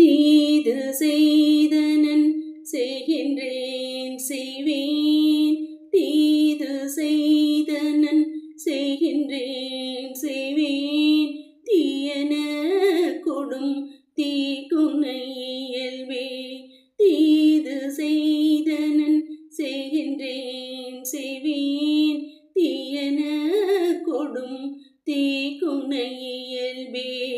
தீது செய்தனன் செய்கின்றேன் செய்வேன். தீது செய்தனன் செய்கின்றேன் செய்வேன். தீயன கொடும் தீக்குனை இயல்பே தீது செய்தனன் செய்கின்றேன் செய்வேன். தீயன கொடும் தீக்குனை இயல்பே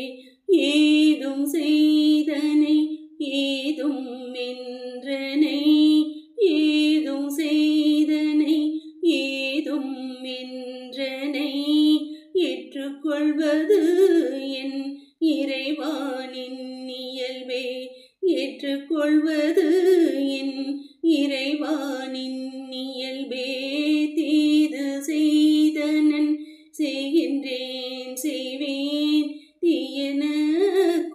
கொள்வது என் இறைவானின் இயல்பே. ஏற்றுக்கொள்வது என் இறைவானின் இயல்பே. தீது செய்தனன் செய்கின்றேன் செய்வேன். தீயன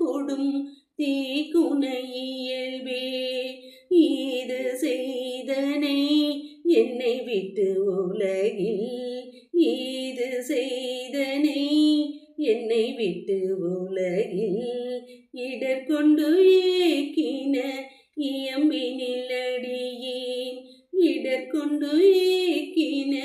கொடும் தீ இயல்பே. ஈது செய்தனை என்னை விட்டு உலகில் ஈது செய் என்னை விட்டு உலகில் இடர்கொண்டு ஏக்கின இயம்பினில் அடியேன். இடர்கொண்டு ஏக்கின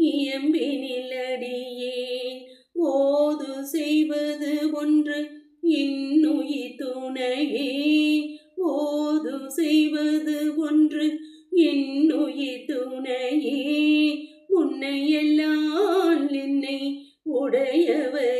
இயம்பினில் அடியேன். ஓது செய்வது ஒன்று இன்னுயிர் துணையே. ஓது செய்வது ஒன்று என்னுயிர் துணையே. உன்னை எல்லாம் என்னை உடையவரேவர்